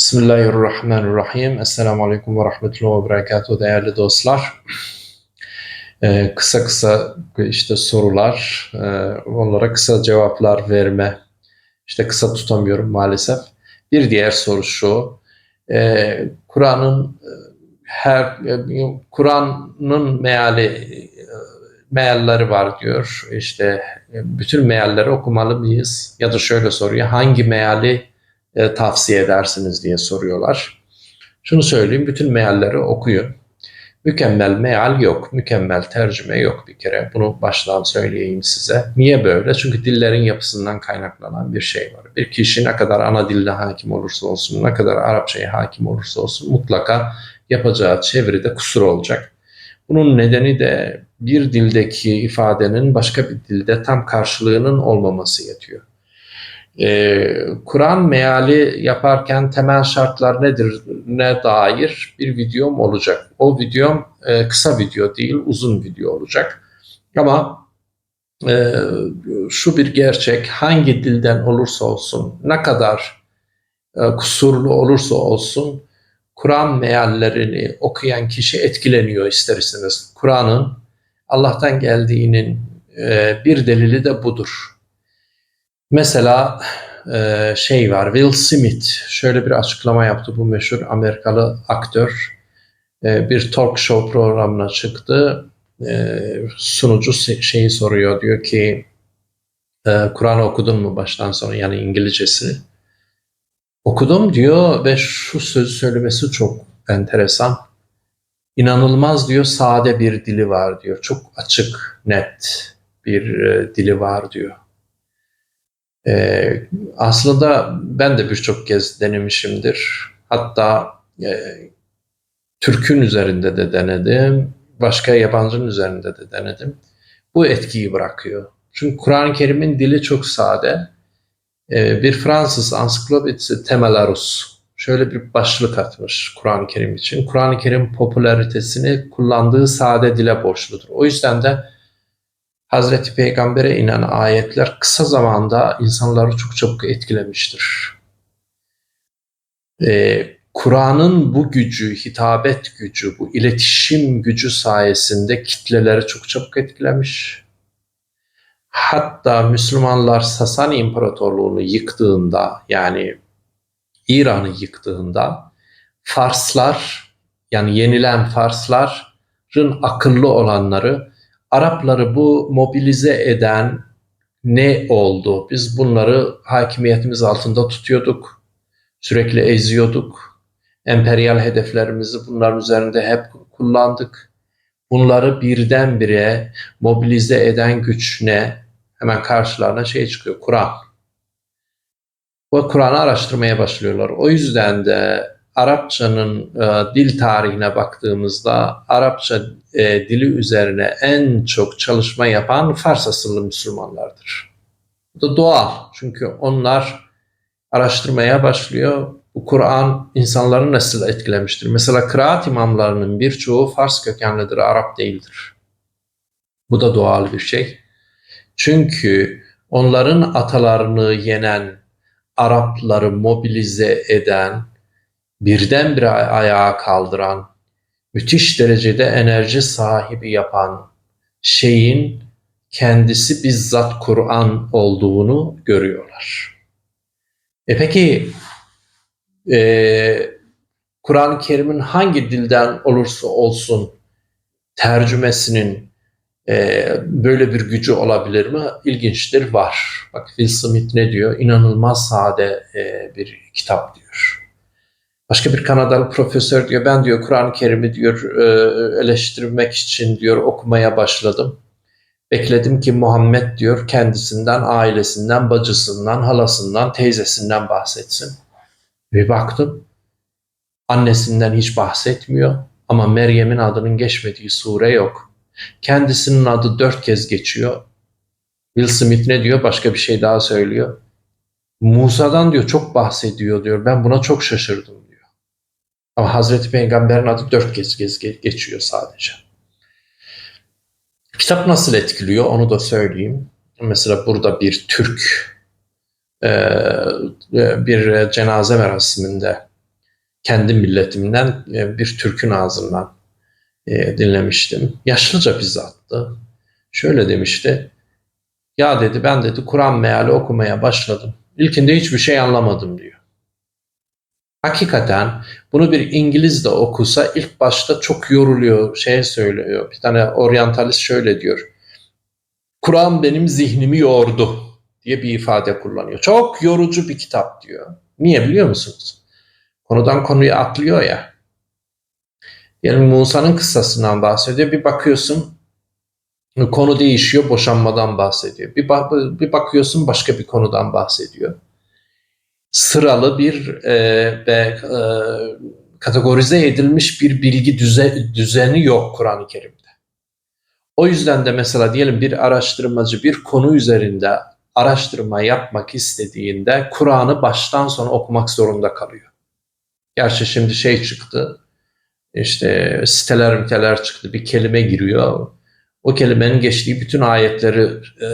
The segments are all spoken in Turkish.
Bismillahirrahmanirrahim. Esselamu Aleyküm ve Rahmetullahi ve Berekatuhu değerli dostlar. Ee, kısa kısa işte sorular, e, onlara kısa cevaplar verme. İşte kısa tutamıyorum maalesef. Bir diğer soru şu. E, Kur'an'ın e, her e, Kur'an'ın meali e, mealleri var diyor. İşte bütün mealleri okumalı mıyız? Ya da şöyle soruyor. Hangi meali e, tavsiye edersiniz diye soruyorlar. Şunu söyleyeyim, bütün mealleri okuyun. Mükemmel meal yok, mükemmel tercüme yok bir kere. Bunu baştan söyleyeyim size. Niye böyle? Çünkü dillerin yapısından kaynaklanan bir şey var. Bir kişi ne kadar ana dilde hakim olursa olsun, ne kadar Arapçaya hakim olursa olsun mutlaka yapacağı çeviride kusur olacak. Bunun nedeni de bir dildeki ifadenin başka bir dilde tam karşılığının olmaması yetiyor. Ee, Kur'an meali yaparken temel şartlar nedir ne dair bir videom olacak. O videom e, kısa video değil uzun video olacak. Ama e, şu bir gerçek hangi dilden olursa olsun ne kadar e, kusurlu olursa olsun Kur'an meallerini okuyan kişi etkileniyor ister. Kur'an'ın Allah'tan geldiğinin e, bir delili de budur. Mesela e, şey var, Will Smith şöyle bir açıklama yaptı bu meşhur Amerikalı aktör. E, bir talk show programına çıktı. E, sunucu şeyi soruyor, diyor ki Kur'an okudun mu baştan sona yani İngilizcesi? Okudum diyor ve şu sözü söylemesi çok enteresan. İnanılmaz diyor sade bir dili var diyor. Çok açık, net bir dili var diyor. Ee, aslında ben de birçok kez denemişimdir. Hatta e, Türk'ün üzerinde de denedim. Başka yabancının üzerinde de denedim. Bu etkiyi bırakıyor. Çünkü Kur'an-ı Kerim'in dili çok sade. Ee, bir Fransız ansiklopedisi Temelarus şöyle bir başlık atmış Kur'an-ı Kerim için. Kur'an-ı Kerim popülaritesini kullandığı sade dile borçludur. O yüzden de Hazreti Peygamber'e inen ayetler kısa zamanda insanları çok çabuk etkilemiştir. Ee, Kur'an'ın bu gücü, hitabet gücü, bu iletişim gücü sayesinde kitleleri çok çabuk etkilemiş. Hatta Müslümanlar Sasani İmparatorluğunu yıktığında yani İran'ı yıktığında Farslar yani yenilen Farsların akıllı olanları Arapları bu mobilize eden ne oldu? Biz bunları hakimiyetimiz altında tutuyorduk. Sürekli eziyorduk. Emperyal hedeflerimizi bunların üzerinde hep kullandık. Bunları birdenbire mobilize eden güç ne? Hemen karşılarına şey çıkıyor, Kur'an. Bu Kur'an'ı araştırmaya başlıyorlar. O yüzden de Arapçanın e, dil tarihine baktığımızda Arapça e, dili üzerine en çok çalışma yapan Fars asıllı Müslümanlardır. Bu da doğal çünkü onlar araştırmaya başlıyor. Bu Kur'an insanları nasıl etkilemiştir? Mesela kıraat imamlarının birçoğu Fars kökenlidir, Arap değildir. Bu da doğal bir şey. Çünkü onların atalarını yenen Arapları mobilize eden, birdenbire ayağa kaldıran, müthiş derecede enerji sahibi yapan şeyin kendisi bizzat Kur'an olduğunu görüyorlar. E peki e, Kur'an-ı Kerim'in hangi dilden olursa olsun tercümesinin e, böyle bir gücü olabilir mi? İlginçtir, var. Bak Will Smith ne diyor? İnanılmaz sade e, bir kitap diyor. Başka bir Kanadalı profesör diyor ben diyor Kur'an-ı Kerim'i diyor e, eleştirmek için diyor okumaya başladım. Bekledim ki Muhammed diyor kendisinden, ailesinden, bacısından, halasından, teyzesinden bahsetsin. Bir baktım annesinden hiç bahsetmiyor ama Meryem'in adının geçmediği sure yok. Kendisinin adı dört kez geçiyor. Will Smith ne diyor? Başka bir şey daha söylüyor. Musa'dan diyor çok bahsediyor diyor. Ben buna çok şaşırdım ama Hazreti Peygamber'in adı dört kez, kez geçiyor sadece. Kitap nasıl etkiliyor onu da söyleyeyim. Mesela burada bir Türk e, bir cenaze merasiminde kendi milletimden e, bir Türk'ün ağzından e, dinlemiştim. Yaşlıca bir zattı. Şöyle demişti. Ya dedi ben dedi Kur'an meali okumaya başladım. İlkinde hiçbir şey anlamadım diyor. Hakikaten bunu bir İngiliz de okusa ilk başta çok yoruluyor, şey söylüyor. Bir tane oryantalist şöyle diyor. Kur'an benim zihnimi yordu diye bir ifade kullanıyor. Çok yorucu bir kitap diyor. Niye biliyor musunuz? Konudan konuya atlıyor ya. Yani Musa'nın kıssasından bahsediyor. Bir bakıyorsun konu değişiyor, boşanmadan bahsediyor. Bir, bak, bir bakıyorsun başka bir konudan bahsediyor. Sıralı bir e, ve e, kategorize edilmiş bir bilgi düze, düzeni yok Kur'an-ı Kerim'de. O yüzden de mesela diyelim bir araştırmacı bir konu üzerinde araştırma yapmak istediğinde Kur'an'ı baştan sona okumak zorunda kalıyor. Gerçi şimdi şey çıktı, işte siteler miteler çıktı, bir kelime giriyor. O kelimenin geçtiği bütün ayetleri e,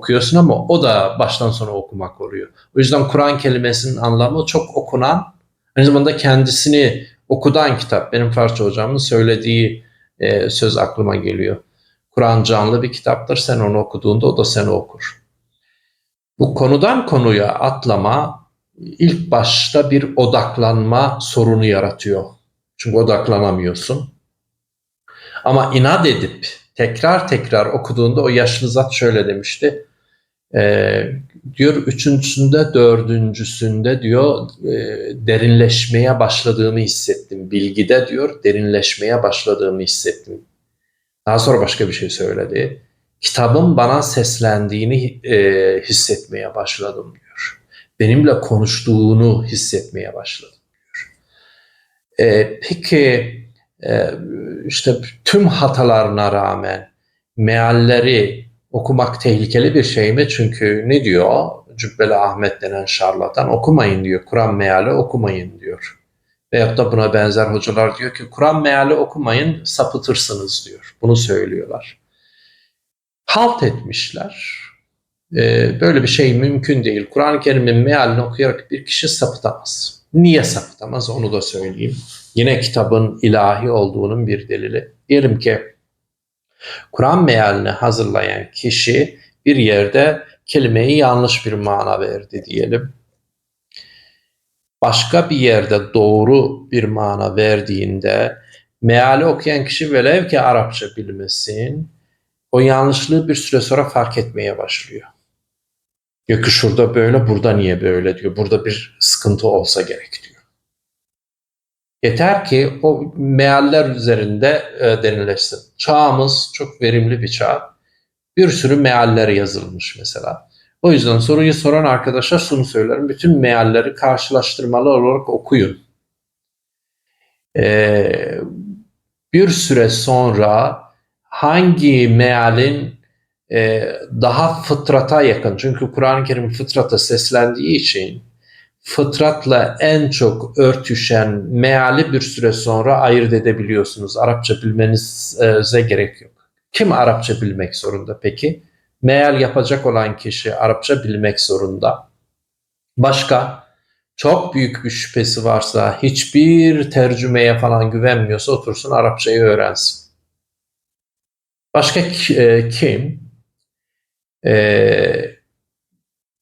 okuyorsun ama o da baştan sona okumak oluyor. O yüzden Kur'an kelimesinin anlamı çok okunan, aynı zamanda kendisini okudan kitap. Benim Farsça hocamın söylediği e, söz aklıma geliyor. Kur'an canlı bir kitaptır. Sen onu okuduğunda o da seni okur. Bu konudan konuya atlama ilk başta bir odaklanma sorunu yaratıyor. Çünkü odaklanamıyorsun. Ama inat edip tekrar tekrar okuduğunda o yaşlı zat şöyle demişti. E, diyor üçüncüsünde dördüncüsünde diyor e, derinleşmeye başladığımı hissettim. Bilgide diyor derinleşmeye başladığımı hissettim. Daha sonra başka bir şey söyledi. Kitabın bana seslendiğini e, hissetmeye başladım diyor. Benimle konuştuğunu hissetmeye başladım diyor. E, peki e, işte tüm hatalarına rağmen mealleri okumak tehlikeli bir şey mi? Çünkü ne diyor? Cübbeli Ahmet denen şarlatan okumayın diyor. Kur'an meali okumayın diyor. Veyahut da buna benzer hocalar diyor ki Kur'an meali okumayın sapıtırsınız diyor. Bunu söylüyorlar. Halt etmişler. Ee, böyle bir şey mümkün değil. Kur'an-ı Kerim'in mealini okuyarak bir kişi sapıtamaz. Niye sapıtamaz onu da söyleyeyim. Yine kitabın ilahi olduğunun bir delili. Diyelim ki Kur'an mealini hazırlayan kişi bir yerde kelimeyi yanlış bir mana verdi diyelim. Başka bir yerde doğru bir mana verdiğinde meali okuyan kişi velev ki Arapça bilmesin o yanlışlığı bir süre sonra fark etmeye başlıyor. Diyor ki şurada böyle burada niye böyle diyor. Burada bir sıkıntı olsa gerek diyor. Yeter ki o mealler üzerinde e, denileşsin. Çağımız çok verimli bir çağ. Bir sürü mealler yazılmış mesela. O yüzden soruyu soran arkadaşa şunu söylerim. Bütün mealleri karşılaştırmalı olarak okuyun. Ee, bir süre sonra hangi mealin e, daha fıtrata yakın, çünkü Kur'an-ı Kerim fıtrata seslendiği için fıtratla en çok örtüşen meali bir süre sonra ayırt edebiliyorsunuz. Arapça bilmenize gerek yok. Kim Arapça bilmek zorunda peki? Meal yapacak olan kişi Arapça bilmek zorunda. Başka çok büyük bir şüphesi varsa hiçbir tercümeye falan güvenmiyorsa otursun Arapçayı öğrensin. Başka e, kim? Ee,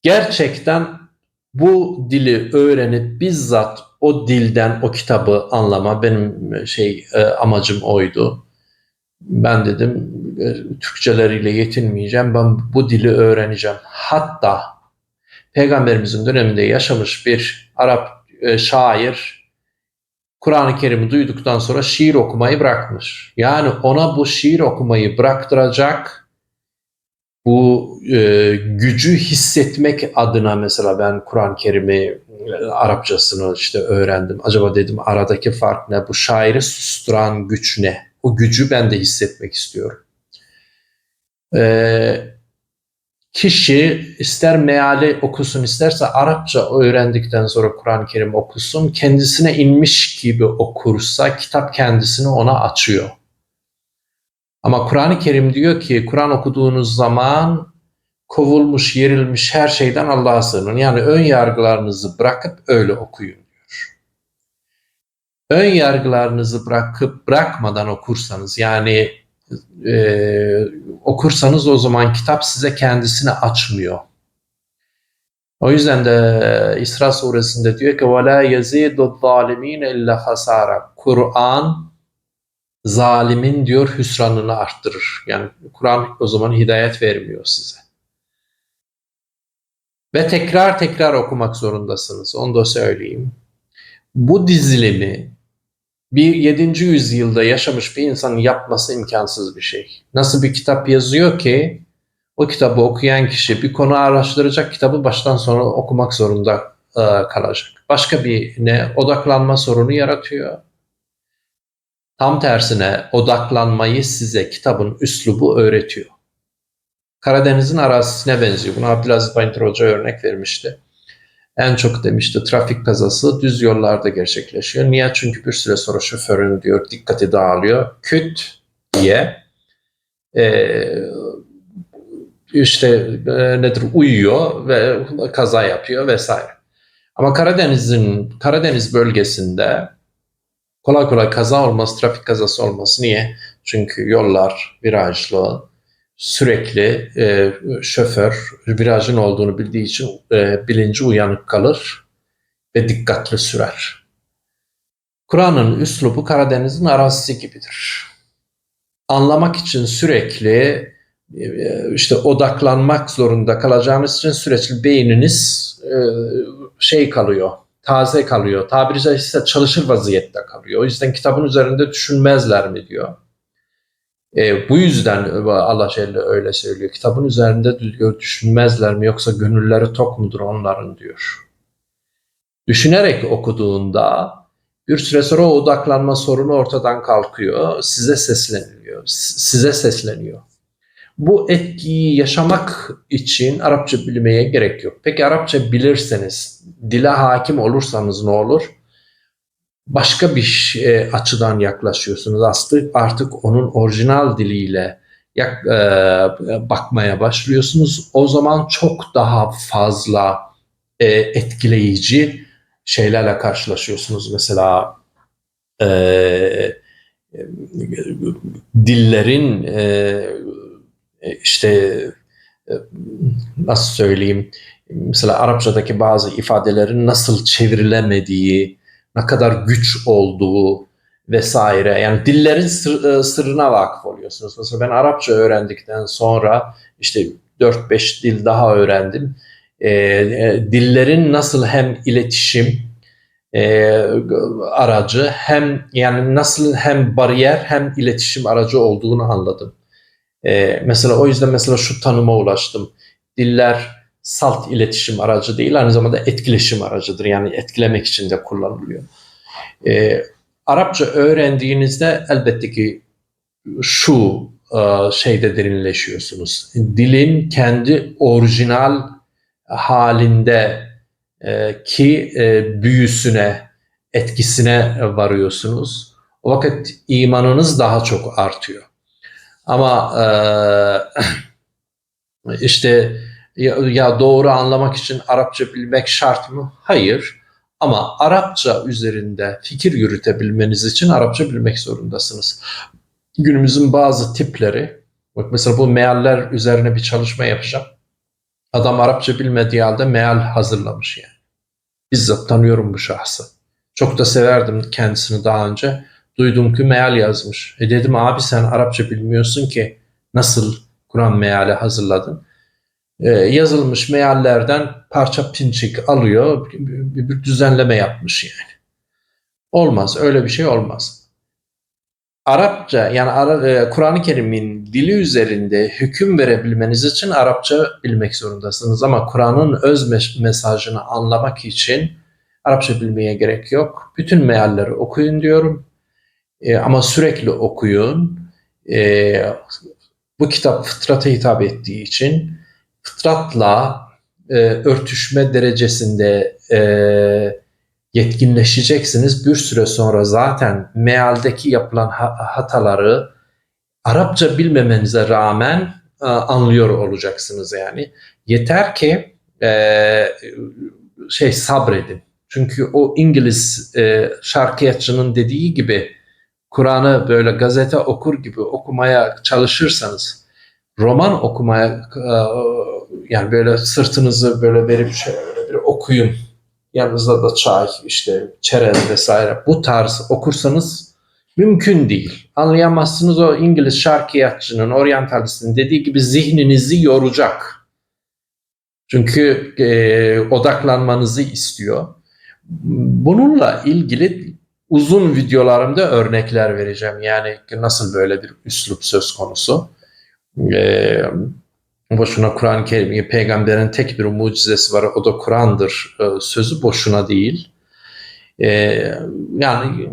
gerçekten bu dili öğrenip bizzat o dilden o kitabı anlama benim şey e, amacım oydu. Ben dedim e, Türkçeleriyle yetinmeyeceğim. Ben bu dili öğreneceğim. Hatta Peygamberimizin döneminde yaşamış bir Arap e, şair Kur'an-ı Kerim'i duyduktan sonra şiir okumayı bırakmış. Yani ona bu şiir okumayı bıraktıracak bu e, gücü hissetmek adına mesela ben Kur'an-ı Kerim'i e, Arapçasını işte öğrendim. Acaba dedim aradaki fark ne? Bu şairi susturan güç ne? O gücü ben de hissetmek istiyorum. E, kişi ister meali okusun isterse Arapça öğrendikten sonra Kur'an-ı Kerim okusun kendisine inmiş gibi okursa kitap kendisini ona açıyor. Ama Kur'an-ı Kerim diyor ki Kur'an okuduğunuz zaman kovulmuş, yerilmiş her şeyden Allah'a sığının. Yani ön yargılarınızı bırakıp öyle okuyun diyor. ön yargılarınızı bırakıp bırakmadan okursanız yani e, okursanız o zaman kitap size kendisini açmıyor. O yüzden de İsra suresinde diyor ki وَلَا يَزِيدُ الظَّالِم۪ينَ اِلَّا خَسَارًا Kur'an zalimin diyor hüsranını arttırır. Yani Kur'an o zaman hidayet vermiyor size. Ve tekrar tekrar okumak zorundasınız. Onu da söyleyeyim. Bu dizilimi bir 7. yüzyılda yaşamış bir insanın yapması imkansız bir şey. Nasıl bir kitap yazıyor ki o kitabı okuyan kişi bir konu araştıracak kitabı baştan sona okumak zorunda e, kalacak. Başka bir ne odaklanma sorunu yaratıyor. Tam tersine odaklanmayı size kitabın üslubu öğretiyor. Karadeniz'in arazisine benziyor. Buna Abdülaziz Bayındır Hoca örnek vermişti. En çok demişti trafik kazası düz yollarda gerçekleşiyor. Niye? Çünkü bir süre sonra şoförün diyor dikkati dağılıyor. Küt diye e, işte e, nedir uyuyor ve kaza yapıyor vesaire. Ama Karadeniz'in Karadeniz bölgesinde kolay kolay kaza olmaz, trafik kazası olmaz. Niye? Çünkü yollar virajlı, sürekli e, şoför virajın olduğunu bildiği için e, bilinci uyanık kalır ve dikkatli sürer. Kur'an'ın üslubu Karadeniz'in arazisi gibidir. Anlamak için sürekli e, işte odaklanmak zorunda kalacağınız için sürekli beyniniz e, şey kalıyor, taze kalıyor. Tabiri caizse çalışır vaziyette kalıyor. O yüzden kitabın üzerinde düşünmezler mi diyor. E, bu yüzden Allah Celle öyle söylüyor. Kitabın üzerinde diyor düşünmezler mi yoksa gönülleri tok mudur onların diyor. Düşünerek okuduğunda bir süre sonra o odaklanma sorunu ortadan kalkıyor. Size sesleniliyor. Size sesleniyor. Bu etkiyi yaşamak için Arapça bilmeye gerek yok. Peki Arapça bilirseniz, dile hakim olursanız ne olur? Başka bir e, açıdan yaklaşıyorsunuz. Aslında artık onun orijinal diliyle yak, e, bakmaya başlıyorsunuz. O zaman çok daha fazla e, etkileyici şeylerle karşılaşıyorsunuz. Mesela e, dillerin e, işte e, nasıl söyleyeyim mesela Arapçadaki bazı ifadelerin nasıl çevrilemediği, ne kadar güç olduğu vesaire. Yani dillerin sır, e, sırrına vakıf oluyorsunuz. Mesela ben Arapça öğrendikten sonra işte 4-5 dil daha öğrendim. E, e, dillerin nasıl hem iletişim e, aracı hem yani nasıl hem bariyer hem iletişim aracı olduğunu anladım. E, mesela o yüzden mesela şu tanıma ulaştım. Diller salt iletişim aracı değil, aynı zamanda etkileşim aracıdır. Yani etkilemek için de kullanılıyor. E, Arapça öğrendiğinizde elbette ki şu e, şeyde derinleşiyorsunuz. Dilin kendi orijinal halinde e, ki e, büyüsüne, etkisine varıyorsunuz. O vakit imanınız daha çok artıyor. Ama e, işte ya, ya doğru anlamak için Arapça bilmek şart mı? Hayır. Ama Arapça üzerinde fikir yürütebilmeniz için Arapça bilmek zorundasınız. Günümüzün bazı tipleri, bak mesela bu mealler üzerine bir çalışma yapacağım. Adam Arapça bilmediği halde meal hazırlamış yani. Bizzat tanıyorum bu şahsı. Çok da severdim kendisini daha önce. Duydum ki meal yazmış. E dedim abi sen Arapça bilmiyorsun ki nasıl Kur'an meali hazırladın? e, yazılmış meallerden parça pinçik alıyor, bir, bir düzenleme yapmış yani. Olmaz, öyle bir şey olmaz. Arapça yani Ara, e, Kur'an-ı Kerim'in dili üzerinde hüküm verebilmeniz için Arapça bilmek zorundasınız. Ama Kur'an'ın öz mesajını anlamak için Arapça bilmeye gerek yok. Bütün mealleri okuyun diyorum. E, ama sürekli okuyun. E, bu kitap fıtrata hitap ettiği için fıtratla e, örtüşme derecesinde e, yetkinleşeceksiniz. Bir süre sonra zaten mealdeki yapılan hataları Arapça bilmemenize rağmen e, anlıyor olacaksınız yani. Yeter ki e, şey sabredin. Çünkü o İngiliz e, şarkiyatçının dediği gibi Kur'an'ı böyle gazete okur gibi okumaya çalışırsanız roman okumaya e, yani böyle sırtınızı böyle verip şöyle bir okuyun. Yanınızda da çay, işte çerez vesaire bu tarz okursanız mümkün değil. Anlayamazsınız o İngiliz şarkiyatçının, oryantalistin dediği gibi zihninizi yoracak. Çünkü e, odaklanmanızı istiyor. Bununla ilgili uzun videolarımda örnekler vereceğim. Yani nasıl böyle bir üslup söz konusu. E, boşuna Kur'an-ı Kerim, peygamberin tek bir mucizesi var, o da Kur'an'dır e, sözü boşuna değil. E, yani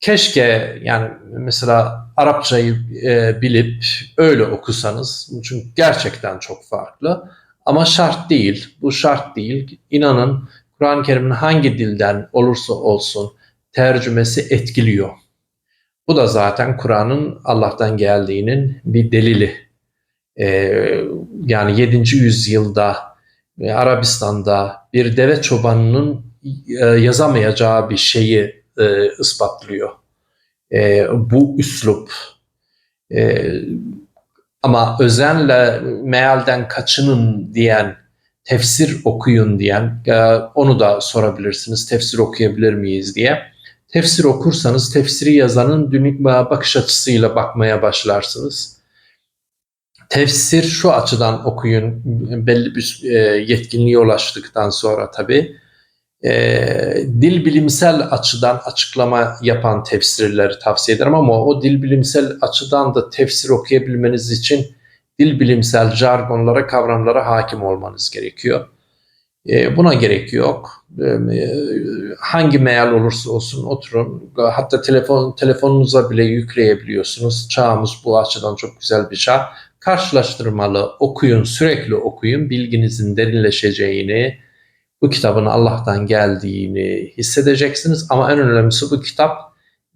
keşke yani mesela Arapçayı e, bilip öyle okusanız, çünkü gerçekten çok farklı. Ama şart değil, bu şart değil. İnanın Kur'an-ı Kerim'in hangi dilden olursa olsun tercümesi etkiliyor. Bu da zaten Kur'an'ın Allah'tan geldiğinin bir delili. Ee, yani 7. yüzyılda e, Arabistan'da bir deve çobanının e, yazamayacağı bir şeyi e, ispatlıyor. E, bu üslup. E, ama özenle mealden kaçının diyen, tefsir okuyun diyen, e, onu da sorabilirsiniz. Tefsir okuyabilir miyiz diye. Tefsir okursanız tefsiri yazanın bakış açısıyla bakmaya başlarsınız. Tefsir şu açıdan okuyun, belli bir e, yetkinliğe ulaştıktan sonra tabii. E, dil bilimsel açıdan açıklama yapan tefsirleri tavsiye ederim ama o dil bilimsel açıdan da tefsir okuyabilmeniz için dil bilimsel jargonlara, kavramlara hakim olmanız gerekiyor. E, buna gerek yok. E, hangi meal olursa olsun oturun. Hatta telefon telefonunuza bile yükleyebiliyorsunuz. Çağımız bu açıdan çok güzel bir çağ. Karşılaştırmalı okuyun, sürekli okuyun. Bilginizin derinleşeceğini, bu kitabın Allah'tan geldiğini hissedeceksiniz. Ama en önemlisi bu kitap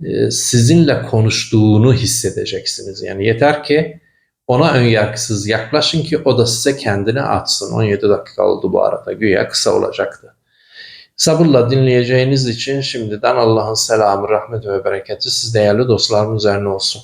e, sizinle konuştuğunu hissedeceksiniz. Yani yeter ki ona önyargısız yaklaşın ki o da size kendini açsın. 17 dakika oldu bu arada. Güya kısa olacaktı. Sabırla dinleyeceğiniz için şimdiden Allah'ın selamı, rahmeti ve bereketi siz değerli dostlarım üzerine olsun.